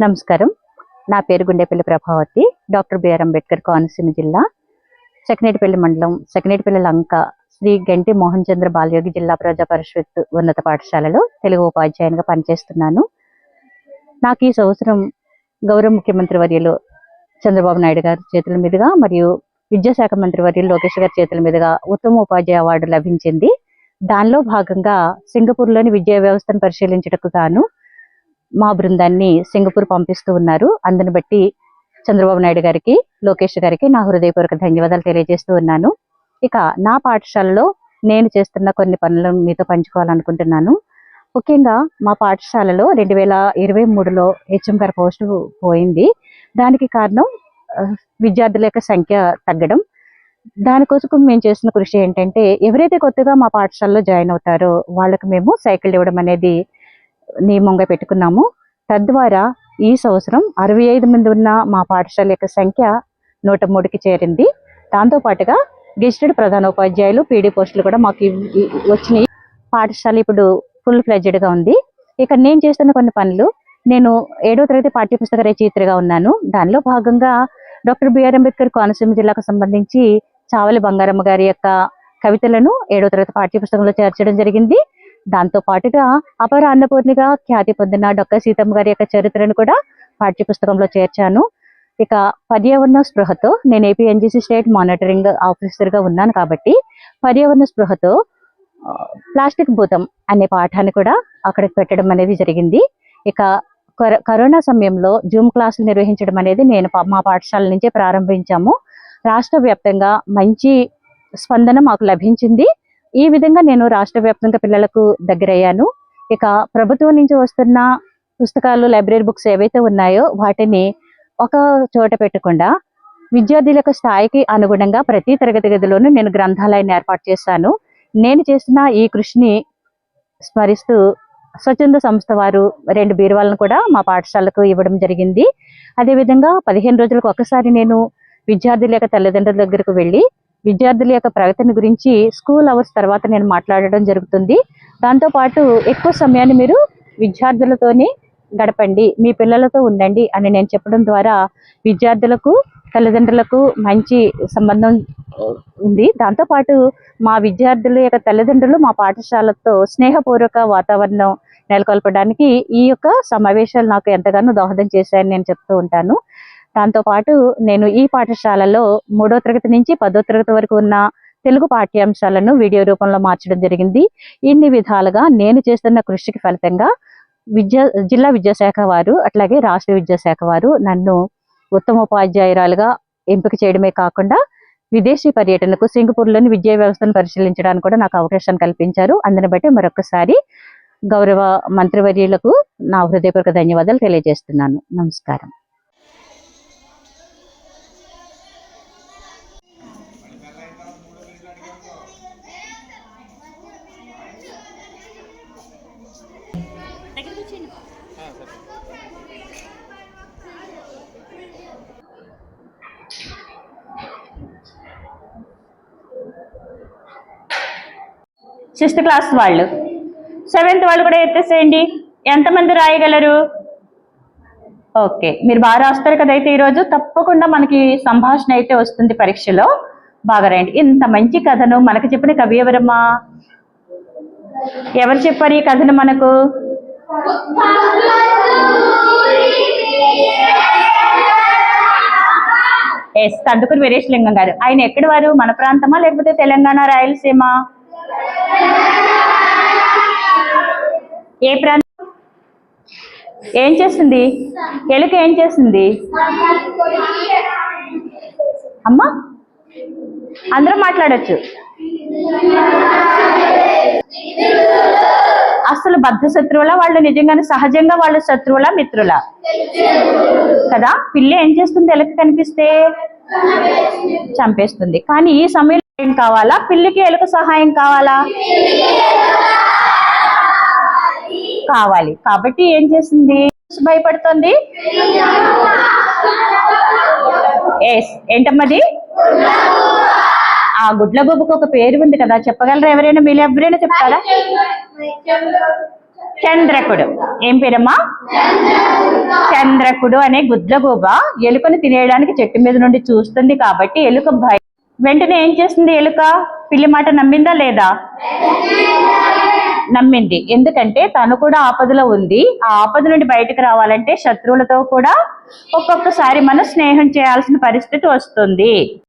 నమస్కారం. నా పేరు గుండెపల్లి ప్రభావతి డాక్టర్ బిఆర్ అంబేద్కర్ కోనసీమ జిల్లా సెకనేటిపల్లి మండలం సెకనేటిపల్లి లంక శ్రీ గంటి మోహన్ చంద్ర బాలయోగి జిల్లా ప్రజా పరిషత్ ఉన్నత పాఠశాలలో తెలుగు ఉపాధ్యాయునిగా పనిచేస్తున్నాను. నాకు ఈ సంవత్సరం గౌరవ ముఖ్యమంత్రి వర్యులు చంద్రబాబు నాయుడు గారి చేతుల మీదుగా మరియు విద్యాశాఖ మంత్రి వర్యులు లోకేష్ గారి చేతుల మీదుగా ఉత్తమ ఉపాధ్యాయ అవార్డు లభించింది. దానిలో భాగంగా సింగపూర్లోని విద్యా వ్యవస్థను పరిశీలించటకు గాను మా బృందాన్ని సింగపూర్ పంపిస్తూ ఉన్నారు. అందుని బట్టి చంద్రబాబు నాయుడు గారికి లోకేష్ గారికి నా హృదయపూర్వక ధన్యవాదాలు తెలియజేస్తూ ఉన్నాను. ఇక నా పాఠశాలలో నేను చేస్తున్న కొన్ని పనులను మీతో పంచుకోవాలనుకుంటున్నాను. ముఖ్యంగా మా పాఠశాలలో రెండు వేల ఇరవై మూడులో హెచ్ఎం గారి పోస్టు పోయింది. దానికి కారణం విద్యార్థుల యొక్క సంఖ్య తగ్గడం. దానికోసం మేము చేస్తున్న కృషి ఏంటంటే ఎవరైతే కొత్తగా మా పాఠశాలలో జాయిన్ అవుతారో వాళ్ళకి మేము సైకిల్ ఇవ్వడం అనేది నియమంగా పెట్టుకున్నాము. తద్వారా ఈ సంవత్సరం అరవై ఐదు మంది ఉన్న మా పాఠశాల యొక్క సంఖ్య నూట మూడుకి చేరింది. దాంతో పాటుగా ప్రధాన ఉపాధ్యాయులు పీడీ పోస్టులు కూడా మాకు వచ్చినాయి. పాఠశాల ఇప్పుడు ఫుల్గా ఉంది. ఇక నేను చేస్తున్న కొన్ని పనులు నేను ఏడో తరగతి పాఠ్యపుస్తక రచయిత్రిగా ఉన్నాను. దానిలో భాగంగా డాక్టర్ బిఆర్ అంబేద్కర్ కోనసీమ జిల్లాకు సంబంధించి చావలి బంగారమ్మ గారి యొక్క కవితలను ఏడో తరగతి పాఠ్యపుస్తకంలో చేర్చడం జరిగింది. దాంతో పాటుగా అపర అన్నపూర్ణిగా ఖ్యాతి పొందిన డొక్క సీతమ్మ గారి యొక్క చరిత్రను కూడా పాఠ్యపుస్తకంలో చేర్చాను. ఇక పర్యావరణ స్పృహతో నేను ఏపీ ఎన్జీసీ స్టేట్ మానిటరింగ్ ఆఫీసర్గా ఉన్నాను కాబట్టి పర్యావరణ స్పృహతో ప్లాస్టిక్ భూతం అనే పాఠాన్ని కూడా అక్కడ పెట్టడం అనేది జరిగింది. ఇక కరోనా సమయంలో జూమ్ క్లాసులు నిర్వహించడం అనేది నేను మా పాఠశాల నుంచే ప్రారంభించాము. రాష్ట్ర వ్యాప్తంగా మంచి స్పందన మాకు లభించింది. ఈ విధంగా నేను రాష్ట్ర వ్యాప్తంగా పిల్లలకు దగ్గరయ్యాను. ఇక ప్రభుత్వం నుంచి వస్తున్న పుస్తకాలు లైబ్రరీ బుక్స్ ఏవైతే ఉన్నాయో వాటిని ఒక చోట పెట్టకుండా విద్యార్థుల యొక్క స్థాయికి అనుగుణంగా ప్రతి తరగతి గదిలోనూ నేను గ్రంథాలయాన్ని ఏర్పాటు చేశాను. నేను చేసిన ఈ కృషిని స్మరిస్తూ స్వచ్ఛంద సంస్థ వారు రెండు బీరువాలను కూడా మా పాఠశాలకు ఇవ్వడం జరిగింది. అదేవిధంగా పదిహేను రోజులకు ఒకసారి నేను విద్యార్థుల యొక్క తల్లిదండ్రుల దగ్గరకు వెళ్ళి విద్యార్థుల యొక్క ప్రగతిని గురించి స్కూల్ అవర్స్ తర్వాత నేను మాట్లాడడం జరుగుతుంది. దాంతో పాటు ఎక్కువ సమయాన్ని మీరు విద్యార్థులతోనే గడపండి మీ పిల్లలతో ఉండండి అని నేను చెప్పడం ద్వారా విద్యార్థులకు తల్లిదండ్రులకు మంచి సంబంధం ఉంది. దాంతోపాటు మా విద్యార్థుల యొక్క తల్లిదండ్రులు మా పాఠశాలతో స్నేహపూర్వక వాతావరణం నెలకొల్పడానికి ఈ యొక్క సమావేశాలు నాకు ఎంతగానో దోహదం చేశాయని నేను చెప్తూ ఉంటాను. దాంతోపాటు నేను ఈ పాఠశాలలో మూడో తరగతి నుంచి పదో తరగతి వరకు ఉన్న తెలుగు పాఠ్యాంశాలను వీడియో రూపంలో మార్చడం జరిగింది. ఇన్ని విధాలుగా నేను చేస్తున్న కృషికి ఫలితంగా విద్యా జిల్లా విద్యాశాఖ వారు అట్లాగే రాష్ట్ర విద్యాశాఖ వారు నన్ను ఉత్తమ ఉపాధ్యాయురాలుగా ఎంపిక చేయడమే కాకుండా విదేశీ పర్యటనకు సింగపూర్లోని విద్యా వ్యవస్థను పరిశీలించడానికి కూడా నాకు అవకాశం కల్పించారు. అందుని బట్టి మరొకసారి గౌరవ మంత్రివర్యులకు నా హృదయపూర్వక ధన్యవాదాలు తెలియజేస్తున్నాను. నమస్కారం. సిక్స్త్ క్లాస్ వాళ్ళు. సెవెంత్ వాళ్ళు కూడా ఎత్తేసేయండి. ఎంతమంది రాయగలరు? ఓకే. మీరు బాగా రాస్తారు కదా అయితే ఈరోజు? తప్పకుండా మనకి సంభాషణ అయితే వస్తుంది పరీక్షలో. బాగా రాయండి. ఇంత మంచి కథను మనకు చెప్పిన కవి ఎవరమ్మా? ఎవరు చెప్పారు ఈ కథను మనకు? ఎస్ కందుకూరు వీరేశలింగం గారు. ఆయన ఎక్కడి వారు? మన ప్రాంతమా? లేకపోతే తెలంగాణ రాయలసీమ? ఏ ప్రాంతం? ఏం చేస్తుంది? ఎలుక ఏం చేస్తుంది? అమ్మా అందరూ మాట్లాడచ్చు. అసలు బద్ధ శత్రువులా? వాళ్ళు నిజంగానే సహజంగా వాళ్ళు శత్రువులా మిత్రులా? కదా? పిల్లి ఏం చేస్తుంది? ఎలుక కనిపిస్తే చంపేస్తుంది. కానీ ఈ సమయంలో ఏం కావాలా? పిల్లికి ఎలుక సహాయం కావాలా? కావాలి. కాబట్టి ఏం చేసింది భయపడుతుంది? ఎస్ ఏంటమ్మది ఆ గుడ్ల గుబ్బకు ఒక పేరు ఉంది కదా చెప్పగలరా ఎవరైనా? మీరు ఎవరైనా చెప్తారా? చంద్రకుడు. ఏం పేరమ్మా? చంద్రకుడు అనే గుడ్లగూబ ఎలుకను తినేయడానికి చెట్టు మీద నుండి చూస్తుంది కాబట్టి ఎలుక భయ వెంటనే ఏం చేస్తుంది ఎలుక? పిల్లి మాట నమ్మిందా లేదా? నమ్మింది. ఎందుకంటే తను కూడా ఆపదలో ఉంది. ఆ ఆపద నుండి బయటకు రావాలంటే శత్రువులతో కూడా ఒక్కొక్కసారి మనం స్నేహం చేయాల్సిన పరిస్థితి వస్తుంది.